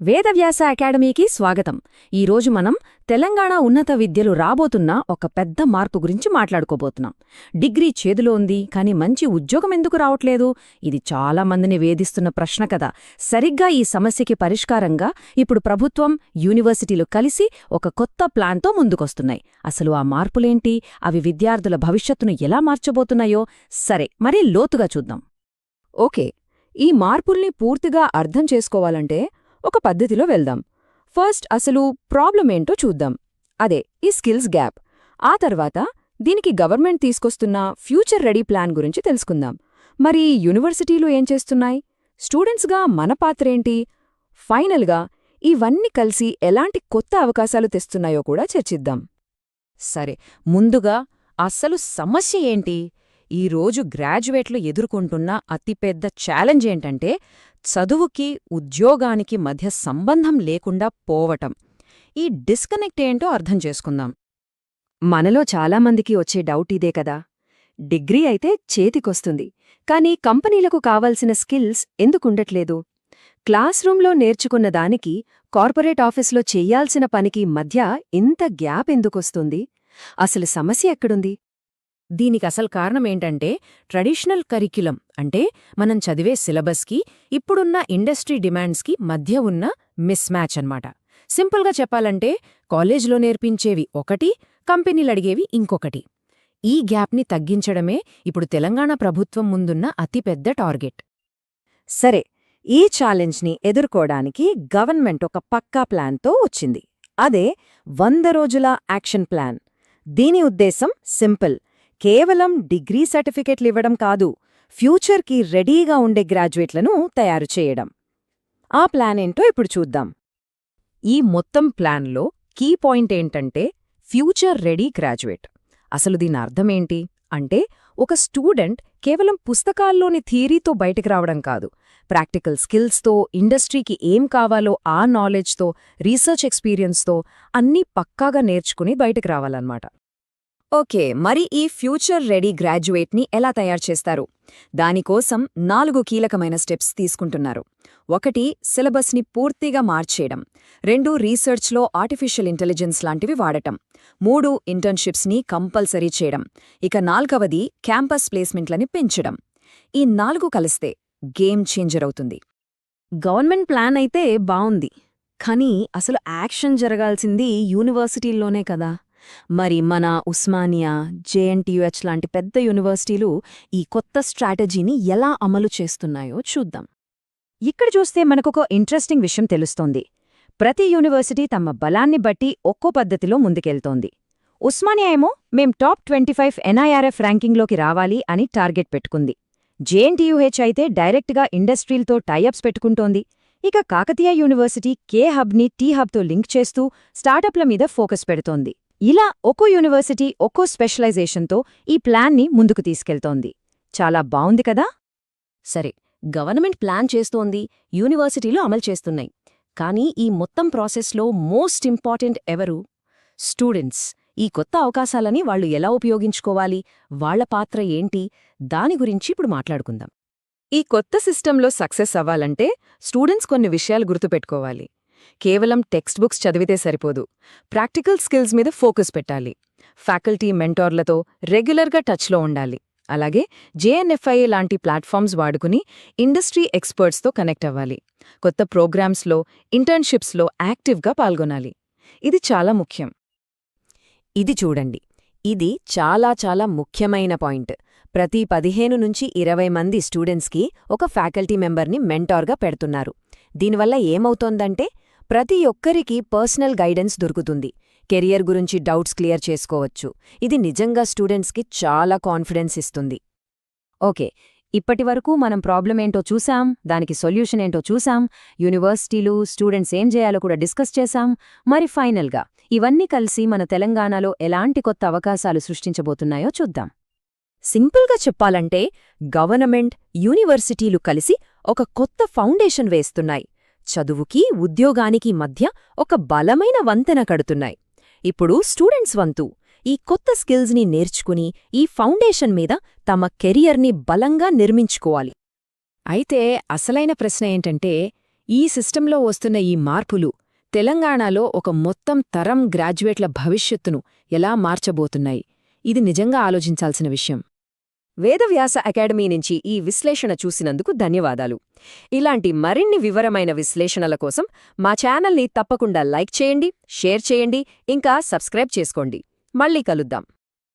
వేదవ్యాస అకాడమీకి స్వాగతం. ఈరోజు మనం తెలంగాణ ఉన్నత విద్యలు రాబోతున్న ఒక పెద్ద మార్పు గురించి మాట్లాడుకోబోతున్నాం. డిగ్రీ చేదులో ఉంది కానీ మంచి ఉద్యోగం ఎందుకు రావట్లేదు? ఇది చాలా మందిని వేధిస్తున్న ప్రశ్న కదా. సరిగ్గా ఈ సమస్యకి పరిష్కారంగా ఇప్పుడు ప్రభుత్వం యూనివర్సిటీలు కలిసి ఒక కొత్త ప్లాన్తో ముందుకొస్తున్నాయి. అసలు ఆ మార్పులేంటి? అవి విద్యార్థుల భవిష్యత్తును ఎలా మార్చబోతున్నాయో? సరే మరీ లోతుగా చూద్దాం. ఓకే ఈ మార్పుల్ని పూర్తిగా అర్థం చేసుకోవాలంటే ఒక పద్ధతిలో వెళ్దాం. ఫస్ట్ అసలు ప్రాబ్లం ఏంటో చూద్దాం. అదే ఈ స్కిల్స్ గ్యాప్. ఆ తర్వాత దీనికి గవర్నమెంట్ తీసుకొస్తున్న ఫ్యూచర్ రెడీ ప్లాన్ గురించి తెలుసుకుందాం. మరి యూనివర్సిటీలు ఏం చేస్తున్నాయి? స్టూడెంట్స్గా మన పాత్రేంటి ఫైనల్గా ఇవన్నీ కలిసి ఎలాంటి కొత్త అవకాశాలు తెస్తున్నాయో కూడా చర్చిద్దాం. సరే ముందుగా అస్సలు సమస్య ఏంటి? ఈరోజు గ్రాడ్యుయేట్లు ఎదుర్కొంటున్న అతిపెద్ద ఛాలెంజ్ ఏంటంటే చదువుకి ఉద్యోగానికి మధ్య సంబంధం లేకుండా పోవటం. ఈ డిస్కనెక్ట్ ఏంటో అర్థం చేసుకుందాం. మనలో చాలామందికి వచ్చే డౌట్ ఇదే కదా. డిగ్రీ అయితే చేతికొస్తుంది. కానీ కంపెనీలకు కావాల్సిన స్కిల్స్ ఎందుకుండట్లేదు? క్లాస్ రూంలో నేర్చుకున్న దానికి కార్పొరేట్ ఆఫీస్లో చెయ్యాల్సిన పనికి మధ్య ఇంత గ్యాప్ ఎందుకొస్తుంది? అసలు సమస్య ఎక్కడుంది? దీనికి అసలు కారణమేంటంటే ట్రెడిషనల్ కరిక్యులం అంటే మనం చదివే సిలబస్కి ఇప్పుడున్న ఇండస్ట్రీ డిమాండ్స్కి మధ్య ఉన్న మిస్ మ్యాచ్ అన్నమాట. సింపుల్గా చెప్పాలంటే కాలేజ్లో నేర్పించేవి ఒకటి కంపెనీలు అడిగేవి ఇంకొకటి. ఈ గ్యాప్ని తగ్గించడమే ఇప్పుడు తెలంగాణ ప్రభుత్వం ముందున్న అతిపెద్ద టార్గెట్. సరే ఈ ఛాలెంజ్ని ఎదుర్కోడానికి గవర్నమెంట్ ఒక పక్కా ప్లాన్తో వచ్చింది. అదే వంద రోజుల యాక్షన్ ప్లాన్. దీని ఉద్దేశం సింపుల్. కేవలం డిగ్రీ సర్టిఫికెట్లు ఇవ్వడం కాదు ఫ్యూచర్కి రెడీగా ఉండే గ్రాడ్యుయేట్లను తయారు చేయడం. ఆ ప్లాన్ ఏంటో ఇప్పుడు చూద్దాం. ఈ మొత్తం ప్లాన్లో కీ పాయింట్ ఏంటంటే ఫ్యూచర్ రెడీ గ్రాడ్యుయేట్. అసలు దీని అర్థమేంటి అంటే ఒక స్టూడెంట్ కేవలం పుస్తకాల్లోని థియరీతో బయటికి రావడం కాదు. ప్రాక్టికల్ స్కిల్స్తో ఇండస్ట్రీకి ఏం కావాలో ఆ నాలెడ్జ్తో రీసెర్చ్ ఎక్స్పీరియన్స్తో అన్నీ పక్కాగా నేర్చుకుని బయటకు రావాలన్నమాట. ఓకే మరి ఈ ఫ్యూచర్ రెడీ గ్రాడ్యుయేట్ని ఎలా తయారు చేస్తారు? దానికోసం నాలుగు కీలకమైన స్టెప్స్ తీసుకుంటున్నారు. ఒకటి సిలబస్ని పూర్తిగా మార్చేయడం. రెండు రీసెర్చ్లో ఆర్టిఫిషియల్ ఇంటెలిజెన్స్ లాంటివి వాడటం. మూడు ఇంటర్న్షిప్స్ని కంపల్సరీ చేయడం. ఇక నాల్గవది క్యాంపస్ ప్లేస్మెంట్లని పెంచడం. ఈ నాలుగు కలిస్తే గేమ్ చేంజర్ అవుతుంది. గవర్నమెంట్ ప్లాన్ అయితే బావుంది. కానీ అసలు యాక్షన్ జరగాల్సింది యూనివర్సిటీల్లోనే కదా. మరి మన ఉస్మానియా జేఎన్టీయుహెచ్ లాంటి పెద్ద యూనివర్సిటీలు ఈ కొత్త స్ట్రాటజీని ఎలా అమలు చేస్తున్నాయో చూద్దాం. ఇక్కడ చూస్తే మనకొక ఇంట్రెస్టింగ్ విషయం తెలుస్తోంది. ప్రతి యూనివర్సిటీ తమ బలాన్ని బట్టి ఒక్కో పద్ధతిలో ముందుకెళ్తోంది. ఉస్మానియా ఏమో మేం టాప్ ట్వంటీ ఫైవ్ ఎన్ఐఆర్ఎఫ్ ర్యాంకింగ్లోకి రావాలి అని టార్గెట్ పెట్టుకుంది. జేఎన్టీయుహెచ్ అయితే డైరెక్ట్గా ఇండస్ట్రీలతో టైఅప్స్ పెట్టుకుంటోంది. ఇక కాకతీయ యూనివర్సిటీ కే హబ్ని టీ హబ్తో లింక్ చేస్తూ స్టార్టప్ల మీద ఫోకస్ పెడుతోంది. ఇలా ఒక్కో యూనివర్సిటీ ఒక్కో స్పెషలైజేషన్తో ఈ ప్లాన్ని ముందుకు తీసుకెళ్తోంది. చాలా బావుంది కదా? సరే గవర్నమెంట్ ప్లాన్ చేస్తోంది యూనివర్సిటీలు అమలు చేస్తున్నాయి. కానీ ఈ మొత్తం ప్రాసెస్లో మోస్ట్ ఇంపార్టెంట్ ఎవరు? స్టూడెంట్స్. ఈ కొత్త అవకాశాలని వాళ్ళు ఎలా ఉపయోగించుకోవాలి? వాళ్ళ పాత్ర ఏంటి? దాని గురించి ఇప్పుడు మాట్లాడుకుందాం. ఈ కొత్త సిస్టంలో సక్సెస్ అవ్వాలంటే స్టూడెంట్స్ కొన్ని విషయాలు గుర్తుపెట్టుకోవాలి. కేవలం టెక్స్ట్ బుక్స్ చదివితే సరిపోదు. ప్రాక్టికల్ స్కిల్స్ మీద ఫోకస్ పెట్టాలి. ఫ్యాకల్టీ మెంటార్లతో రెగ్యులర్గా టచ్లో ఉండాలి. అలాగే జేఎన్ఎఫ్ఐఏ లాంటి ప్లాట్ఫామ్స్ వాడుకుని ఇండస్ట్రీ ఎక్స్పర్ట్స్తో కనెక్ట్ అవ్వాలి. కొత్త ప్రోగ్రామ్స్లో ఇంటర్న్షిప్స్లో యాక్టివ్గా పాల్గొనాలి. ఇది చాలా ముఖ్యం. ఇది చూడండి. ఇది చాలా చాలా ముఖ్యమైన పాయింట్. ప్రతి పదిహేను నుంచి ఇరవై మంది స్టూడెంట్స్కి ఒక ఫ్యాకల్టీ మెంబర్ని మెంటార్గా పెడుతున్నారు. దీనివల్ల ఏమవుతోందంటే ప్రతి ఒక్కరికి పర్సనల్ గైడెన్స్ దొరుకుతుంది. కెరియర్ గురించి డౌట్స్ క్లియర్ చేసుకోవచ్చు. ఇది నిజంగా స్టూడెంట్స్కి చాలా కాన్ఫిడెన్స్ ఇస్తుంది. ఓకే. ఇప్పటివరకు మనం ప్రాబ్లం ఏంటో చూసాం దానికి సొల్యూషన్ ఏంటో చూసాం యూనివర్సిటీలు స్టూడెంట్స్ ఏం చేయాలో కూడా డిస్కస్ చేశాం మరి ఫైనల్గా ఇవన్నీ కలిసి మన తెలంగాణలో ఎలాంటి కొత్త అవకాశాలు సృష్టించబోతున్నాయో చూద్దాం. సింపుల్గా చెప్పాలంటే గవర్నమెంట్ యూనివర్సిటీలు కలిసి ఒక కొత్త ఫౌండేషన్ వేస్తున్నాయి. చదువుకి ఉద్యోగానికి మధ్య ఒక బలమైన వంతెన కడుతున్నాయి. ఇప్పుడు స్టూడెంట్స్ వంతు. ఈ కొత్త స్కిల్స్ని నేర్చుకుని ఈ ఫౌండేషన్ మీద తమ కెరియర్ని బలంగా నిర్మించుకోవాలి. అయితే అసలైన ప్రశ్న ఏంటంటే ఈ సిస్టంలో వస్తున్న ఈ మార్పులు తెలంగాణలో ఒక మొత్తం తరం గ్రాడ్యుయేట్ల భవిష్యత్తును ఎలా మార్చబోతున్నాయి? ఇది నిజంగా ఆలోచించాల్సిన విషయం. వేదవ్యాస అకాడమీ నుంచి ఈ విశ్లేషణ చూసినందుకు ధన్యవాదాలు. ఇలాంటి మరిన్ని వివరమైన విశ్లేషణల కోసం మా ఛానల్ని తప్పకుండా లైక్ చేయండి షేర్ చేయండి ఇంకా సబ్స్క్రైబ్ చేసుకోండి. మళ్ళీ కలుద్దాం.